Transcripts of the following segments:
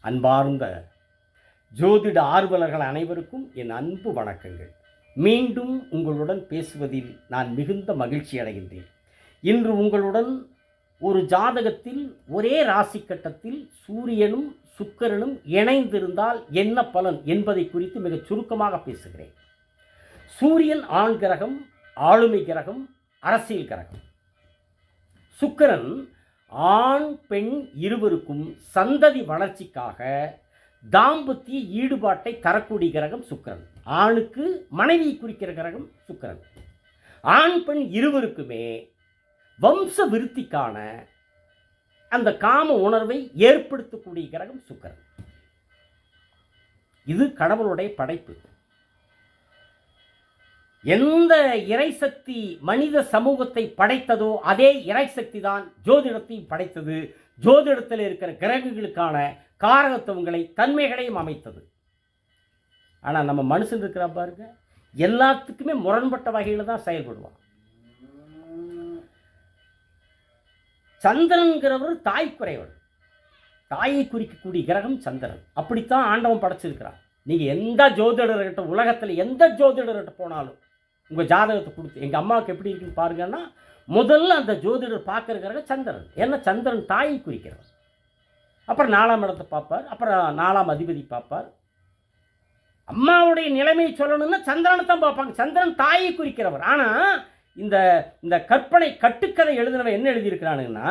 அன்பார்ந்த ஜோதிட ஆர்வலர்கள் அனைவருக்கும் என் அன்பு வணக்கங்கள். மீண்டும் உங்களுடன் பேசுவதில் நான் மிகுந்த மகிழ்ச்சி அடைகின்றேன். இன்று உங்களுடன் ஒரு ஜாதகத்தில் ஒரே ராசி கட்டத்தில் சூரியனும் சுக்கரனும் இணைந்திருந்தால் என்ன பலன் என்பதை குறித்து மிகச் சுருக்கமாக பேசுகிறேன். சூரியன் ஆண் கிரகம் ஆளுமை கிரகம் அரசியல் கிரகம். சுக்கிரன் ஆண் பெண் இருவருக்கும் சந்ததி வளர்ச்சிக்காக தாம்பத்திய ஈடுபாட்டை தரக்கூடிய கிரகம் சுக்கிரன். ஆணுக்கு மனைவியை குறிக்கிற கிரகம் சுக்கிரன். ஆண் பெண் இருவருக்குமே வம்ச விருத்திக்கான அந்த காம உணர்வை ஏற்படுத்தக்கூடிய கிரகம் சுக்கரன். இது கடவுளுடைய படைப்பு. எந்த இறைசக்தி மனித சமூகத்தை படைத்ததோ அதே இறைசக்தி தான் ஜோதிடத்தையும் படைத்தது. ஜோதிடத்தில் இருக்கிற கிரகங்களுக்கான காரகத்துவங்களை தன்மைகளையும் அமைத்தது. ஆனால் நம்ம மனுஷன் இருக்கிற பாருங்க. எல்லாத்துக்குமே முரண்பட்ட வகையில் தான் செயல்படுவான். சந்திரன்கிறவர் தாய் தாயை குறிக்கக்கூடிய கிரகம் சந்திரன். அப்படித்தான் ஆண்டவன் படைச்சிருக்கிறான். நீங்கள் எந்த ஜோதிடர்கிட்ட உலகத்தில் எந்த ஜோதிடர்கிட்ட போனாலும் உங்கள் ஜாதகத்தை கொடுத்து எங்கள் அம்மாவுக்கு எப்படி இருக்குன்னு பாருங்கன்னா முதல்ல அந்த ஜோதிடர் பார்க்குற சந்திரன். ஏன்னா சந்திரன் தாயை குறிக்கிறவர். அப்புறம் நாலாம் இடத்தை பார்ப்பார். அப்புறம் நாலாம் அதிபதி பார்ப்பார். அம்மாவுடைய நிலைமையை சொல்லணும்னா சந்திரனை தான் பார்ப்பாங்க. சந்திரன் தாயை குறிக்கிறவர். ஆனால் இந்த இந்த கற்பனை கட்டுக்கதை எழுதினவன் என்ன எழுதியிருக்கிறானுங்கன்னா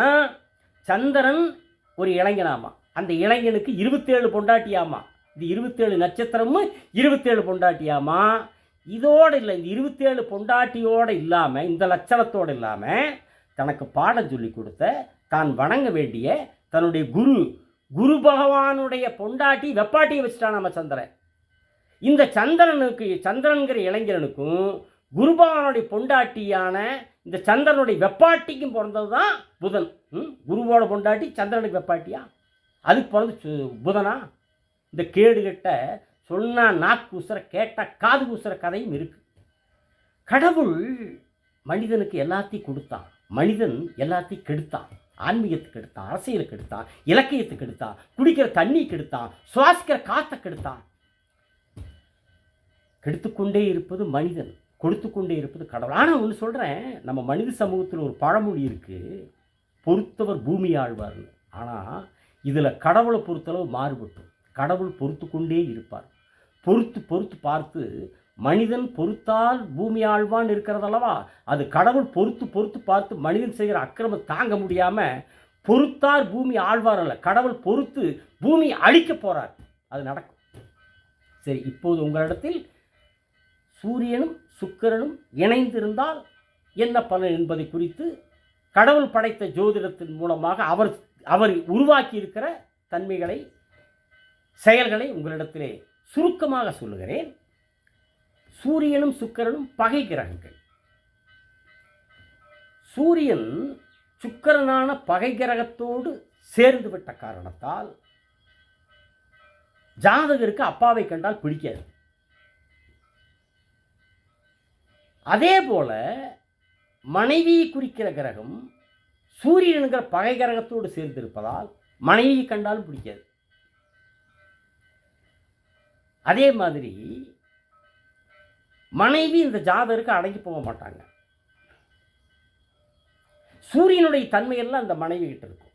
சந்திரன் ஒரு இளைஞனாமா? அந்த இளைஞனுக்கு இருபத்தேழு பொண்டாட்டியாமா? இது இருபத்தேழு நட்சத்திரமும் இருபத்தேழு பொண்டாட்டியாமா? இதோடு இல்லை இந்த இருபத்தேழு பொண்டாட்டியோடு இல்லாமல் இந்த லட்சணத்தோடு இல்லாமல் தனக்கு பாடம் சொல்லி கொடுத்த தான் வணங்க வேண்டிய தன்னுடைய குரு குரு பகவானுடைய பொண்டாட்டி வெப்பாட்டியை வச்சுட்டான் நம்ம சந்திரன். இந்த சந்திரனுக்கு சந்திரன்கிற இளைஞனுக்கும் குருபகவானுடைய பொண்டாட்டியான இந்த சந்திரனுடைய வெப்பாட்டிக்கும் பிறந்தது தான் புதன். ம்? குருவோட பொண்டாட்டி சந்திரனுக்கு வெப்பாட்டியா? அதுக்கு பிறந்து சு- புதனா? இந்த கேடுகட்ட சொன்னால் நாக்கு உசுர கேட்டால் காது உசுர கதையும் இருக்குது கடவுள் மனிதனுக்கு எல்லாத்தையும் கொடுத்தான் மனிதன் எல்லாத்தையும் கெடுத்தான் ஆன்மீகத்துக்கு கெடுத்தான் அரசியலுக்கு எடுத்தான் இலக்கியத்துக்கு எடுத்தான் குடிக்கிற தண்ணி கெடுத்தான் சுவாசிக்கிற காற்றை கெடுத்தான் கெடுத்துக்கொண்டே இருப்பது மனிதன் கொடுத்துக்கொண்டே இருப்பது கடவுள். ஆனால் ஒன்று சொல்கிறேன் நம்ம மனித சமூகத்தில் ஒரு பழமொழி இருக்குது பொறுத்தவர் பூமி ஆழ்வார்னு. ஆனால் இதில் கடவுளை பொறுத்தளவு மாறுபட்டும் கடவுள் பொறுத்து கொண்டே இருப்பார். பொறுத்து பொறுத்து பார்த்து மனிதன் பொறுத்தால் பூமி ஆழ்வான் இருக்கிறதல்லவா? அது கடவுள் பொறுத்து பொறுத்து பார்த்து மனிதன் செய்கிற அக்கிரமம் தாங்க முடியாமல் பொறுத்தார் பூமி ஆழ்வார் அல்ல. கடவுள் பொறுத்து பூமி அழிக்க போகிறார் அது நடக்கும். சரி இப்போது உங்களிடத்தில் சூரியனும் சுக்கிரனும் இணைந்திருந்தால் என்ன பலன் என்பதை குறித்து கடவுள் படைத்த ஜோதிடத்தின் மூலமாக அவர் அவர் உருவாக்கி இருக்கிற தன்மைகளை செயல்களை உங்களிடத்திலே சுருக்கமாக சொல்லுகிறேன். சூரியனும் சுக்கிரனும் பகை கிரகங்கள். சூரியன் சுக்கிரனான பகை கிரகத்தோடு சேர்ந்து விட்ட காரணத்தால் ஜாதகருக்கு அப்பாவை கண்டால் பிடிக்காது. அதே போல மனைவியை குறிக்கிற கிரகம் சூரியனுங்கிற பகை கிரகத்தோடு சேர்ந்திருப்பதால் மனைவியை கண்டாலும் பிடிக்காது. அதே மாதிரி மனைவி இந்த ஜாதகருக்கு அடங்கி போக மாட்டாங்க. சூரியனுடைய தன்மையெல்லாம் அந்த மனைவி கிட்ட இருக்கும்.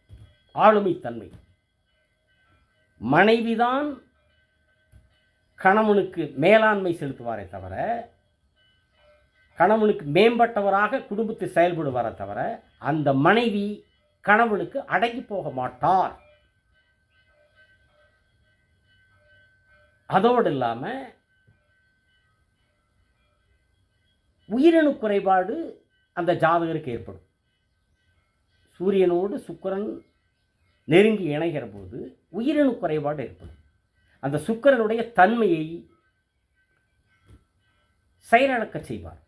ஆளுமை தன்மை. மனைவிதான் கணவனுக்கு மேலாண்மை செலுத்துவாரே தவிர கணவனுக்கு மேம்பட்டவராக குடும்பத்தை செயல்படுவாரே தவிர அந்த மனைவி கணவனுக்கு அடங்கி போக மாட்டார். அதோடு இல்லாமல் உயிரணு குறைபாடு அந்த ஜாதகருக்கு ஏற்படும். சூரியனோடு சுக்கிரன் நெருங்கி இணைகிற போது உயிரணு குறைபாடு ஏற்படும். அந்த சுக்கிரனுடைய தன்மையை செயலிழக்க செய்வார்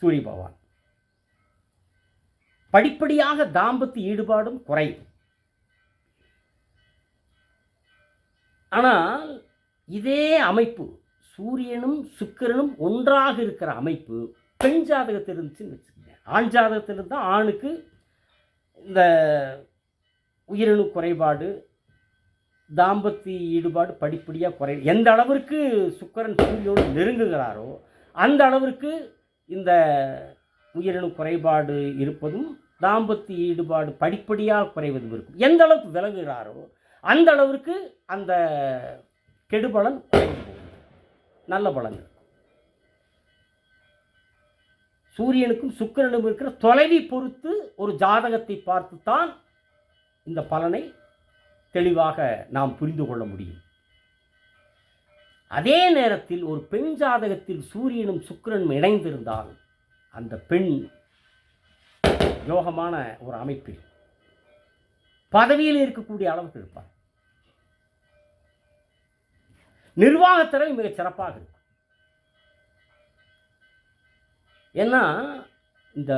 சூரிய பகவான். படிப்படியாக தாம்பத்திய ஈடுபாடும் குறையும். ஆனால் இதே அமைப்பு சூரியனும் சுக்கிரனும் ஒன்றாக இருக்கிற அமைப்பு பெண் ஜாதகத்தில் இருந்துச்சுன்னு வச்சுக்கோங்க. ஆண் ஜாதகத்தில் இருந்தால் ஆணுக்கு இந்த உயிரணு குறைபாடு தாம்பத்திய ஈடுபாடு படிப்படியாக குறை எந்த அளவிற்கு சுக்கிரன் சூரியோடு நெருங்குகிறாரோ அந்த அளவிற்கு இந்த உயிரணு குறைபாடு இருப்பதும் தாம்பத்திய ஈடுபாடு படிப்படியாக குறைவதும் இருக்கும். எந்த அளவுக்கு விலகுகிறாரோ அந்த அளவிற்கு அந்த கெடுபலன் பலன் நல்ல பலன்கள். சூரியனுக்கும் சுக்கிரனுக்கும் இருக்கிற தொலைவை பொறுத்து ஒரு ஜாதகத்தை பார்த்துத்தான் இந்த பலனை தெளிவாக நாம் புரிந்து கொள்ள முடியும். அதே நேரத்தில் ஒரு பெண் ஜாதகத்தில் சூரியனும் சுக்கிரனும் இணைந்திருந்தால் அந்த பெண் யோகமான ஒரு அமைப்பில் பதவியில் இருக்கக்கூடிய அளவுக்கு இருப்பார் நிர்வாகத்திறன் மிக சிறப்பாக இருக்கும். ஏன்னா இந்த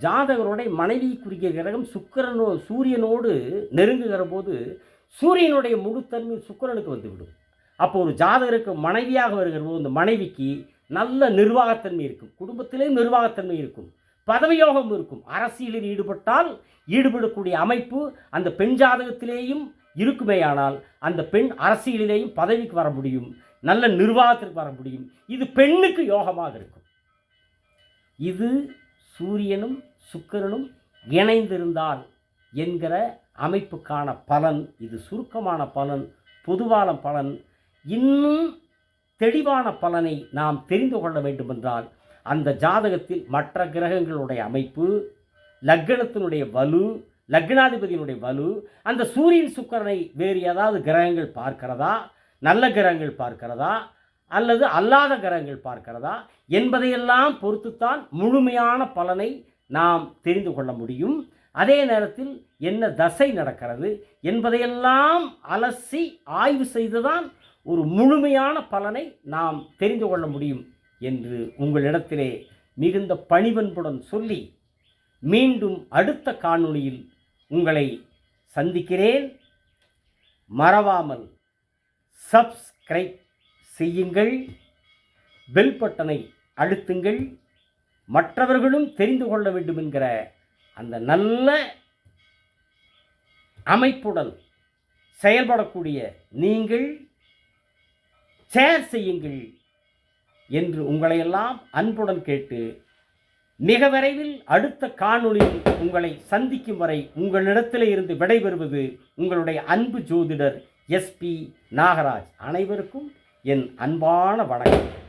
ஜாதகருடைய மனைவி குறுகிய கிரகம் சுக்கிரனோ சூரியனோடு நெருங்குகிற போது சூரியனுடைய முழுத்தன்மை சுக்கிரனுக்கு வந்துவிடும். அப்போ ஒரு ஜாதகருக்கு மனைவியாக வருகிற போது இந்த மனைவிக்கு நல்ல நிர்வாகத்தன்மை இருக்கும். குடும்பத்திலேயும் நிர்வாகத்தன்மை இருக்கும். பதவியோகம் இருக்கும். அரசியலில் ஈடுபட்டால் ஈடுபடக்கூடிய அமைப்பு அந்த பெண் ஜாதகத்திலேயும் இருக்குமேயானால் அந்த பெண் அரசியலிலேயும் பதவிக்கு வர முடியும் நல்ல நிர்வாகத்திற்கு வர முடியும். இது பெண்ணுக்கு யோகமாக இருக்கும். இது சூரியனும் சுக்கரனும் இணைந்திருந்தால் என்கிற அமைப்புக்கான பலன் இது சுருக்கமான பலன் பொதுவான பலன் இன்னும் தெளிவான பலனை நாம் தெரிந்து கொள்ள வேண்டுமென்றால் அந்த ஜாதகத்தில் மற்ற கிரகங்களுடைய அமைப்பு லக்னத்தினுடைய வலு லக்னாதிபதியினுடைய வலு அந்த சூரியன் சுக்கரனை வேறு ஏதாவது கிரகங்கள் பார்க்கிறதா? நல்ல கிரகங்கள் பார்க்கிறதா? அல்லது அல்லாத கிரகங்கள் பார்க்கிறதா? என்பதையெல்லாம் பொறுத்துத்தான் முழுமையான பலனை நாம் தெரிந்து கொள்ள முடியும். அதே நேரத்தில் என்ன தசை நடக்கிறது என்பதையெல்லாம் அலசி ஆய்வு செய்துதான் ஒரு முழுமையான பலனை நாம் தெரிந்து கொள்ள முடியும் என்று உங்களிடத்திலே மிகுந்த பணிவன்புடன் சொல்லி மீண்டும் அடுத்த காணொளியில் உங்களை சந்திக்கிறேன். மறவாமல் சப்ஸ்கிரைப் செய்யுங்கள். பெல் பட்டனை அழுத்துங்கள். மற்றவர்களும் தெரிந்து கொள்ள வேண்டும் என்கிற அந்த நல்ல அமைப்புடன் செயல்படக்கூடிய நீங்கள் ஷேர் செய்யுங்கள் என்று உங்களையெல்லாம் அன்புடன் கேட்டு மிக விரைவில் அடுத்த காணொளியில் உங்களை சந்திக்கும் வரை உங்களிடத்தில் இருந்து விடைபெறுவது உங்களுடைய அன்பு ஜோதிடர் எஸ்பி நாகராஜ். அனைவருக்கும் என் அன்பான வணக்கம்.